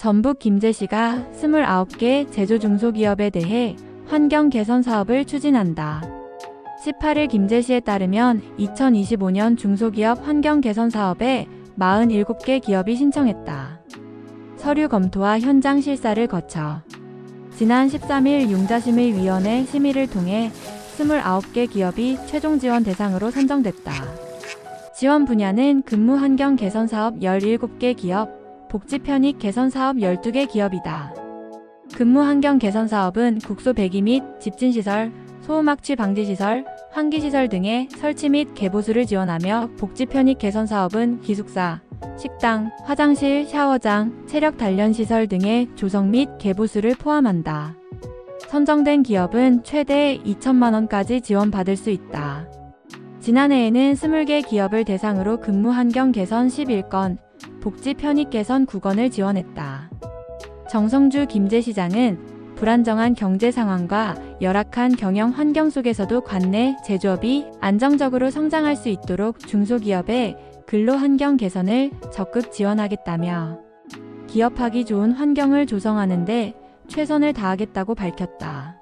전북 김제시가 29개 제조 중소기업에 대해 환경 개선 사업을 추진한다. 18일 김제시에 따르면 2025년 중소기업 환경 개선 사업에 47개 기업이 신청했다. 서류 검토와 현장 실사를 거쳐 지난 13일 용자심의위원회 심의를 통해 29개 기업이 최종 지원 대상으로 선정됐다. 지원 분야는 근무 환경 개선 사업 17개 기업, 복지 편익 개선 사업 12개 기업이다. 근무 환경 개선 사업은 국소 배기 및 집진 시설, 소음 악취 방지 시설, 환기 시설 등의 설치 및 개보수를 지원하며 복지 편익 개선 사업은 기숙사, 식당, 화장실, 샤워장, 체력 단련 시설 등의 조성 및 개보수를 포함한다. 선정된 기업은 최대 2천만 원까지 지원받을 수 있다. 지난해에는 20개 기업을 대상으로 근무 환경 개선 11건, 복지 편익 개선 9건을 지원했다. 정성주 김제시장은 불안정한 경제 상황과 열악한 경영 환경 속에서도 관내 제조업이 안정적으로 성장할 수 있도록 중소기업의 근로 환경 개선을 적극 지원하겠다며 기업하기 좋은 환경을 조성하는데 최선을 다하겠다고 밝혔다.